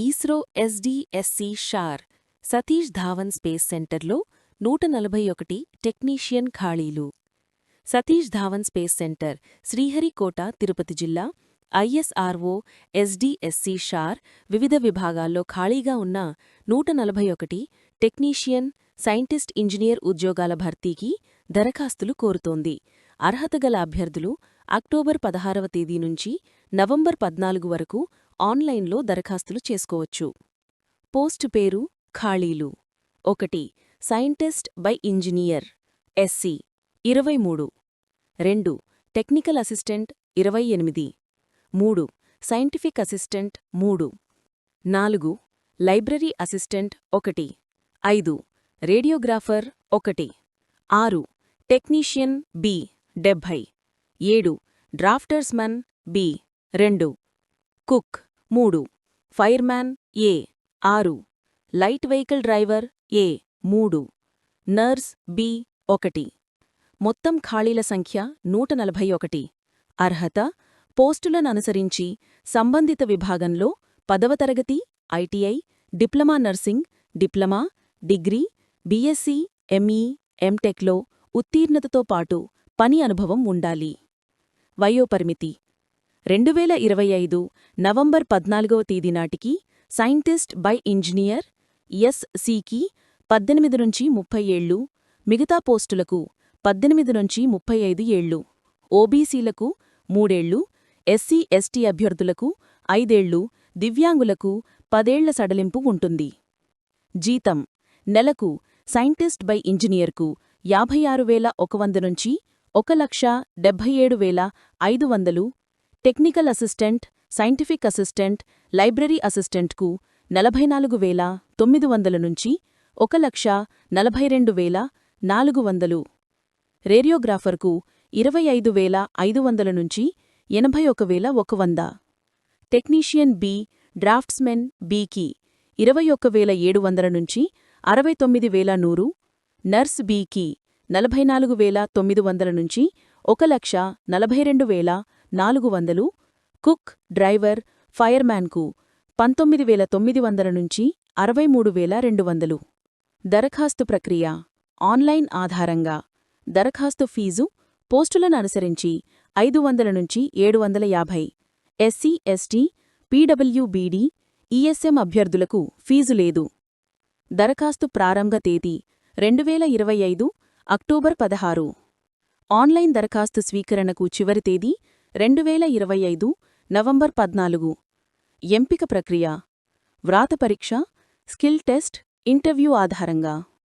ISRO SDSC SHAR Satish Dhawan space సెంటర్లో నూట నలభై ఒకటి టెక్నీషియన్ ఖాళీలు. సతీష్ ధావన్ స్పేస్ సెంటర్ శ్రీహరికోట తిరుపతి జిల్లా ఐఎస్ఆర్ఓ ఎస్డిఎస్సి షార్ వివిధ విభాగాల్లో ఖాళీగా ఉన్న నూట నలభై ఒకటి టెక్నీషియన్ సైంటిస్ట్ ఇంజనీర్ ఉద్యోగాల భర్తీకి దరఖాస్తులు కోరుతోంది. అర్హత గల అభ్యర్థులు అక్టోబర్ పదహారవ తేదీ నుంచి నవంబర్ పద్నాలుగు వరకు ఆన్లైన్లో దరఖాస్తులు చేసుకోవచ్చు. పోస్ట్ పేరు ఖాళీలు. ఒకటి సైంటిస్ట్ బై ఇంజనీర్ ఎస్సి ఇరవై మూడు. రెండు టెక్నికల్ అసిస్టెంట్ ఇరవై ఎనిమిది. మూడు సైంటిఫిక్ అసిస్టెంట్ మూడు. నాలుగు లైబ్రరీ అసిస్టెంట్ ఒకటి. ఐదు రేడియోగ్రాఫర్ ఒకటి. ఆరు టెక్నీషియన్ బి. డెబ్భై. ఏడు. Draftsman B. రెండు. కుక్ మూడు. Fireman A. ఆరు. Light vehicle driver A. మూడు. Nurse B. ఒకటి. మొత్తం ఖాళీల సంఖ్య నూట నలభై ఒకటి. అర్హత పోస్టులను అనుసరించి సంబంధిత విభాగంలో పదవ తరగతి ITI diploma nursing diploma degree BSc ME ఎంటెక్లో ఉత్తీర్ణతతో పాటు పని అనుభవం ఉండాలి. వయోపరిమితి. రెండువేల ఇరవై ఐదు నవంబర్ పద్నాలుగవ తేదీ నాటికి సైంటిస్ట్ బై ఇంజనీర్ ఎస్సికి పద్దెనిమిది నుంచి ముప్పై ఏళ్ళు మిగతా పోస్టులకు పద్దెనిమిది నుంచి ముప్పై ఐదు ఏళ్ళు ఓబీసీలకు మూడేళ్ళు ఎస్సీ ఎస్టీ అభ్యర్థులకు ఐదేళ్ళు దివ్యాంగులకు పదేళ్ళ సడలింపు ఉంటుంది. జీతం. నెలకు సైంటిస్ట్ బై ఇంజనీర్కు యాభై ఆరు వేల ఒక వంద నుంచి ఒక లక్ష డెబ్బై ఏడు వేల ఐదు వందలు technical assistant scientific assistant library అసిస్టెంట్కు నలభై నాలుగు వేల తొమ్మిది వందల నుంచి ఒక లక్ష నలభై రెండు వేల నాలుగు వందలు. రేడియోగ్రాఫర్కు ఇరవై ఐదు వేల ఐదు వందల నుంచి ఎనభై ఒక వేల ఒక వంద. టెక్నీషియన్ బి డ్రాఫ్ట్స్మెన్ బీకి ఇరవై ఒక్క వేల ఏడు వందల నుంచి అరవై తొమ్మిది వేల నూరు. నర్స్ బీకి నలభై నాలుగు వేల తొమ్మిది వందల నుంచి ఒక లక్ష నలభై రెండు వేల నాలుగు వందలు కుక్ డ్రైవర్ ఫైర్మ్యాన్కు పంతొమ్మిది వేల తొమ్మిది వందల నుంచి అరవై మూడు వేల రెండు వందలు. దరఖాస్తు ప్రక్రియ ఆన్లైన్ ఆధారంగా. దరఖాస్తు ఫీజు పోస్టులను అనుసరించి ఐదు వందల నుంచి ఏడు వందల యాభై. ఎస్సీ ఎస్టీ పీడబ్ల్యూబీడీ ఈఎస్ఎం అభ్యర్థులకు ఫీజు లేదు. దరఖాస్తు ప్రారంభ తేదీ రెండు వేల ఇరవై ఐదు అక్టోబర్ పదహారు. ఆన్లైన్ దరఖాస్తు స్వీకరణకు చివరి తేదీ రెండు వేల ఇరవై ఐదు నవంబర్ పద్నాలుగు. ఎంపిక ప్రక్రియ. వ్రాత పరీక్ష స్కిల్ టెస్ట్ ఇంటర్వ్యూ ఆధారంగా.